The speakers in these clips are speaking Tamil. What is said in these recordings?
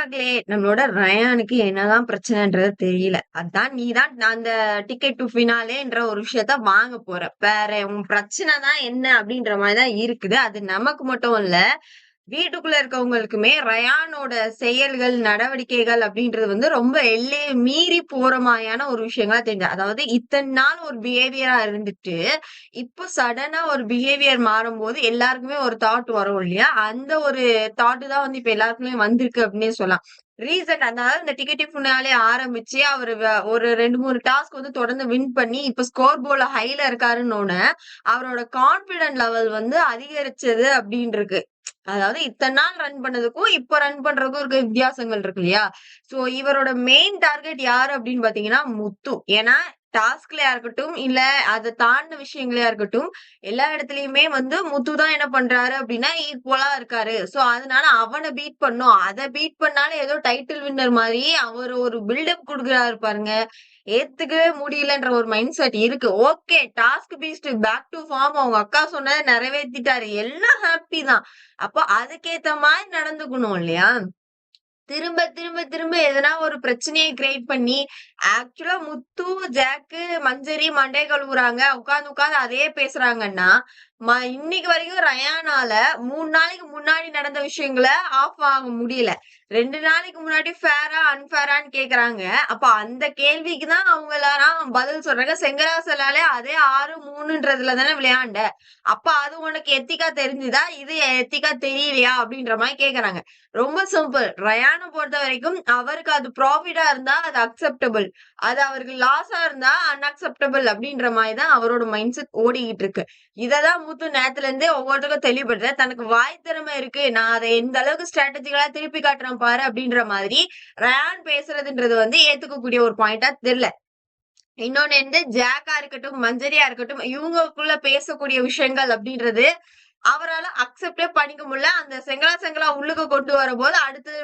மக்களே நம்மளோட ரயானுக்கு என்னதான் பிரச்சனைன்றது தெரியல. அதான் நீ தான் அந்த டிக்கெட் டு ஃபினாலேன்ற ஒரு விஷயத்த வாங்க போற. வேற உன் பிரச்சனை தான் என்ன அப்படின்ற மாதிரிதான் இருக்குது. அது நமக்கு மட்டும் இல்ல வீட்டுக்குள்ள இருக்கவங்களுக்குமே ரயானோட செயல்கள் நடவடிக்கைகள் அப்படின்றது வந்து ரொம்ப எல்லையை மீறி போற மாதிரியான ஒரு விஷயங்களா தெரிஞ்சு அதாவது இத்தனை நாள் ஒரு பிஹேவியரா இருந்துட்டு இப்போ சடனா ஒரு பிஹேவியர் மாறும்போது எல்லாருக்குமே ஒரு தாட் வரும் இல்லையா? அந்த ஒரு தாட் தான் வந்து இப்ப எல்லாருக்குமே வந்திருக்கு அப்படின்னே சொல்லலாம். ரீசன் அதனால இந்த டிக்கெட் ஃபுனாலே ஆரம்பிச்சு அவர் ஒரு ரெண்டு மூணு டாஸ்க் வந்து தொடர்ந்து வின் பண்ணி இப்ப ஸ்கோர் போர்ல ஹைல இருக்காருன்னு அவரோட கான்பிடன்ட் லெவல் வந்து அதிகரிச்சது அப்படின்னு இருக்கு அதாவது இத்தனை நாள் ரன் பண்ணதுக்கும் இப்ப ரன் பண்றதுக்கும் இருக்க வித்தியாசங்கள் இருக்கு இல்லையா? சோ இவரோட மெயின் டார்கெட் யாரு அப்படின்னு பாத்தீங்கன்னா முத்து. ஏன்னா டாஸ்க்லயா இருக்கட்டும் இல்ல அதை தாண்டின விஷயங்களையா இருக்கட்டும் எல்லா இடத்துலயுமே வந்து முத்து தான் என்ன பண்றாரு அப்படின்னா ஈக்குவலா இருக்காரு. சோ அதனால அவனை பீட் பண்ணும். அதை பீட் பண்ணாலும் ஏதோ டைட்டில் வின்னர் மாதிரி அவர் ஒரு பில்டப் கொடுக்குறாரு பாருங்க. ஏத்துக்கவே முடியலன்ற ஒரு மைண்ட் செட் இருக்கு. Okay task beast back to form அவங்க அக்கா சொன்னதை நிறைவேற்றிட்டாரு எல்லாம் ஹாப்பி தான். அப்போ அதுக்கேத்த மாதிரி நடந்துக்கணும் இல்லையா? திரும்ப திரும்ப திரும்ப எதனா ஒரு பிரச்சனையை கிரியேட் பண்ணி ஆக்சுவலா முத்து ஜாக்கு மஞ்சரி மண்டை கழுவுறாங்க உட்காந்து உட்காந்து அதே பேசுறாங்கன்னா இன்னைக்கு வரைக்கும் ரயானால மூணு நாளைக்கு முன்னாடி நடந்த விஷயங்களை ஆஃப் ஆக முடியல. ரெண்டு நாளைக்கு முன்னாடி ஃபேரா அன்ஃபேரான்னு கேக்குறாங்க. அப்ப அந்த கேள்விக்கு தான் அவங்க எல்லாரும் பதில் சொல்றாங்க. செங்கராசலாலே அதே ஆறு மூணுன்றதுல தானே விளையாண்ட. அப்ப அது உனக்கு எத்திக்கா தெரிஞ்சுதா? இது எத்திக்கா தெரியலையா? அப்படின்ற மாதிரி கேக்குறாங்க. ரொம்ப சிம்பிள் ரயானை பொறுத்த வரைக்கும் அவருக்கு அது ப்ராஃபிட்டா இருந்தா அது அக்செப்டபிள் அது அவருக்கு லாஸா இருந்தா அன்அக்செப்டபிள் அப்படின்ற மாதிரி தான் அவரோட மைண்ட் செட் ஓடிக்கிட்டு இருக்கு. இததான் முத்து நேரத்துல இருந்தே ஒவ்வொருத்தருக்கும் தெளிவுபடுத்த தனக்கு வாய் திறமை இருக்கு. நான் அதை எந்த அளவுக்கு ஸ்ட்ராட்டஜிகளா திருப்பி காட்டுறேன் பாரு அப்படின்ற மாதிரி ரயான் பேசுறதுன்றது வந்து ஏத்துக்கக்கூடிய ஒரு பாயிண்டா தெரியல. இன்னொன்னு வந்து ஜாக்கா இருக்கட்டும் மஞ்சரியா இருக்கட்டும் இவங்களுக்குள்ள பேசக்கூடிய விஷயங்கள் அப்படின்றது அவரால் அக்செப்டே பண்ணிக்க முடியல. அந்த செங்கலா செங்கலா உள்ளுக்கு கொண்டு வரும்போது அடுத்து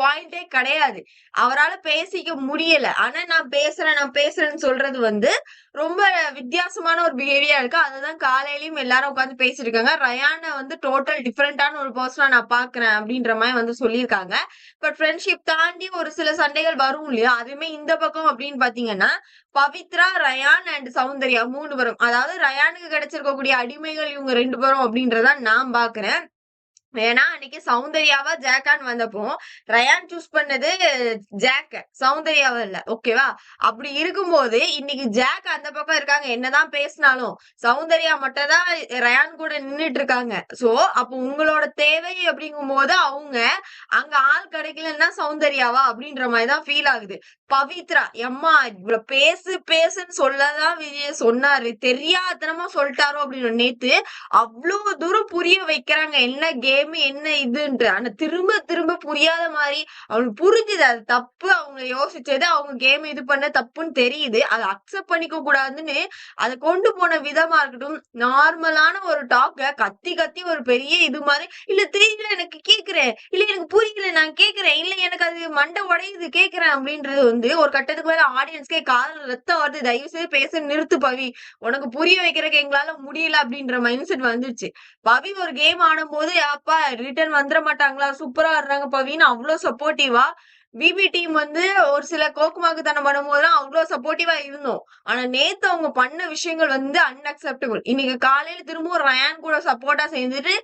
பாயிண்டே கிடையாது. அவரால் பேசிக்க முடியல. ஆனா நான் பேசுறேன் நான் பேசுறேன்னு சொல்றது வந்து ரொம்ப வித்தியாசமான ஒரு பிஹேவியா இருக்கு. அதுதான் காலையிலயும் எல்லாரும் உட்காந்து பேசிட்டு இருக்காங்க ரயான வந்து டோட்டல் டிஃப்ரெண்டான ஒரு பர்சனா நான் பாக்குறேன் அப்படின்ற மாதிரி வந்து சொல்லியிருக்காங்க. பட் ஃப்ரெண்ட்ஷிப் தாண்டி ஒரு சில சண்டைகள் வரும் இல்லையா? அதுவுமே இந்த பக்கம் அப்படின்னு பாத்தீங்கன்னா பவித்ரா ரயான் அண்ட் சௌந்தர்யா மூணு பேரும். அதாவது ரயானுக்கு கிடைச்சிருக்கக்கூடிய அடிமைகள் இவங்க ரெண்டு பேரும் அப்படின்றதான் நான் பாக்குறேன். ஏன்னா அன்னைக்கு சௌந்தர்யாவா ஜாக்கான் வந்தப்போ ரயான் சூஸ் பண்ணது ஜாக்க. சௌந்தர்யாவா இல்ல. ஓகேவா அப்படி இருக்கும்போது இன்னைக்கு ஜாக் அந்த பக்கம் இருக்காங்க. என்னதான் பேசினாலும் சௌந்தர்யா மட்டும் தான் ரயான் கூட நின்றுட்டு இருக்காங்க. சோ அப்போ உங்களோட தேவை அப்படிங்கும் போது அவங்க அங்க ஆள் கிடைக்கலன்னா சௌந்தர்யாவா? அப்படின்ற மாதிரிதான் ஃபீல் ஆகுது. பவித்ரா எம்மா இவ்வளவு பேசு பேசுன்னு சொல்லதான் விஜய சொன்னாரு. தெரியாதனமா சொல்லிட்டாரோ அப்படின்னு நேத்து அவ்வளவு தூரம் புரிய வைக்கிறாங்க. என்ன கேம் கேம் என்ன இதுன்ட்டு. ஆனா திரும்ப திரும்ப புரியாத மாதிரி அவனுக்கு புரிஞ்சுது. அது தப்பு. அவங்க யோசிச்சது அவங்க கேம் இது பண்ண தப்புன்னு தெரியுது. அதை அக்செப்ட் பண்ணிக்க கூடாதுன்னு அதை கொண்டு போன விதமா இருக்கட்டும். நார்மலான ஒரு டாக்க கத்தி கத்தி ஒரு பெரிய இது மாதிரி இல்ல தெரியல எனக்கு கேக்குறேன். இல்ல எனக்கு புரியல நான் கேக்குறேன். இல்ல எனக்கு அது மண்டை உடையுது கேக்குறேன். அப்படின்றது வந்து ஒரு கட்டத்துக்கு மேல ஆடியன்ஸ்க்கே காதல் ரத்தம் வருது. தயவு செய்து பேச நிறுத்து பவி. உனக்கு புரிய வைக்கிறதுக்கு எங்களால முடியல அப்படின்ற மைண்ட் செட் வந்துருச்சு. பவி ஒரு கேம் ஆடும் போது அப்பா ரிட்டர்ன் வந்துட மாட்டாங்களா? சூப்பரா ஆடுறாங்க பவின்னு அவ்வளவு சப்போர்ட்டிவா பிபி டீம் வந்து ஒரு சில கோக்குமாக்கு தனம் பண்ணும்போதுலாம் அவ்வளவு சப்போர்ட்டிவா இருந்தோம். ஆனா நேத்து அவங்க பண்ண விஷயங்கள் வந்து அன்அக்செப்டபிள் இன்னைக்கு காலையில திரும்பவும் ரயான் கூட சப்போர்ட்டா செஞ்சுட்டு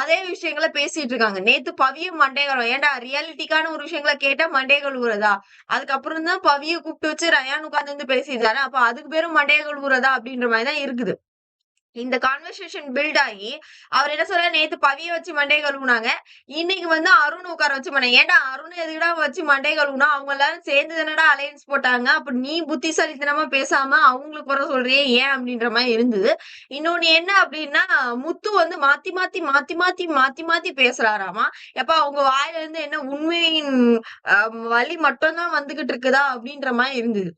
அதே விஷயங்கள பேசிட்டு இருக்காங்க. நேத்து பவியும் மண்டேகள் ஏன்டா ரியாலிட்டிக்கான ஒரு விஷயங்களை கேட்டா மண்டேகள் ஊறதா அதுக்கப்புறம் தான் பவிய கூப்பிட்டு வச்சு ரயான் உட்காந்து வந்து பேசிட்டாரு அப்ப அதுக்கு பேரும் மண்டேகள் ஊறதா அப்படின்ற மாதிரி தான் இருக்குது. இந்த கான்வர்சேஷன் பில்ட் ஆகி அவர் என்ன சொல்ற நேத்து பவிய வச்சு மண்டே கழுவுனாங்க. இன்னைக்கு வந்து அருண் உட்கார வச்சு பண்ண ஏன்டா அருண் எதுக்கடா வச்சு மண்டே கழுவுனா? அவங்க எல்லாரும் சேர்ந்து தானடா அலையன்ஸ் போட்டாங்க. அப்ப நீ புத்திசாலித்தனமா பேசாம அவங்களுக்கு குறை சொல்றியே ஏன் அப்படின்ற மாதிரி இருந்தது. இன்னொன்னு என்ன அப்படின்னா முத்து வந்து மாத்தி மாத்தி மாத்தி மாத்தி மாத்தி மாத்தி பேசுறாராமா. எப்ப அவங்க வாயில இருந்து என்ன உண்மையின் வழி மட்டும்தான் வந்துகிட்டு இருக்குதா அப்படின்ற மாதிரி இருந்தது.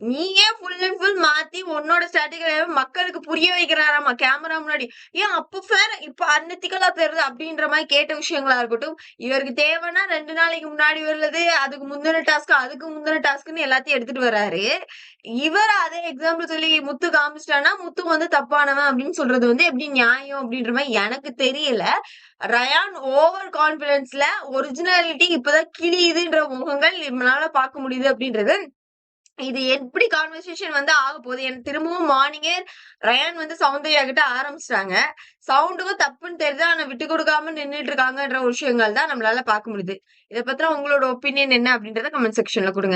நீயே ஃபுல் அண்ட் ஃபுல் மாத்தி உன்னோட ஸ்ட்ராட்டஜி மக்களுக்கு புரிய வைக்கிறாராமா? கேமரா முன்னாடி. ஏன் அப்ப ஃபேர் இப்ப அன்னத்திக்கலா தெரியுது அப்படின்ற மாதிரி கேட்ட விஷயங்களா இருக்கட்டும். இவருக்கு தேவைன்னா ரெண்டு நாளைக்கு முன்னாடி வருது அதுக்கு முந்தின டாஸ்க் அதுக்கு முந்தின டாஸ்க்னு எல்லாத்தையும் எடுத்துட்டு வராரு. இவர் அதே எக்ஸாம்பிள் சொல்லி முத்து காமிச்சிட்டானா முத்து வந்து தப்பானவன் அப்படின்னு சொல்றது வந்து எப்படி நியாயம் அப்படின்ற மாதிரி எனக்கு தெரியல. ரயான் ஓவர் கான்பிடன்ஸ்ல ஒரிஜினாலிட்டி இப்பதான் கிழியுதுன்ற முகங்கள் நம்மளால பார்க்க முடியுது அப்படின்றது இது எப்படி கான்வர்சேஷன் வந்து ஆக போகுது? எனக்கு திரும்பவும் மார்னிங்கே ரயான் வந்து சௌந்தர்யா கிட்ட ஆரம்பிச்சிட்டாங்க. சவுண்டுக்கும் தப்புன்னு தெரியுது ஆனா விட்டு கொடுக்காம நின்னுட்டு இருக்காங்கன்ற விஷயங்கள் தான் நம்மளால பார்க்க முடியுது. இதை பத்தின உங்களோட ஒப்பீனியன் என்ன அப்படின்றத கமெண்ட் செக்ஷன்ல கொடுங்க.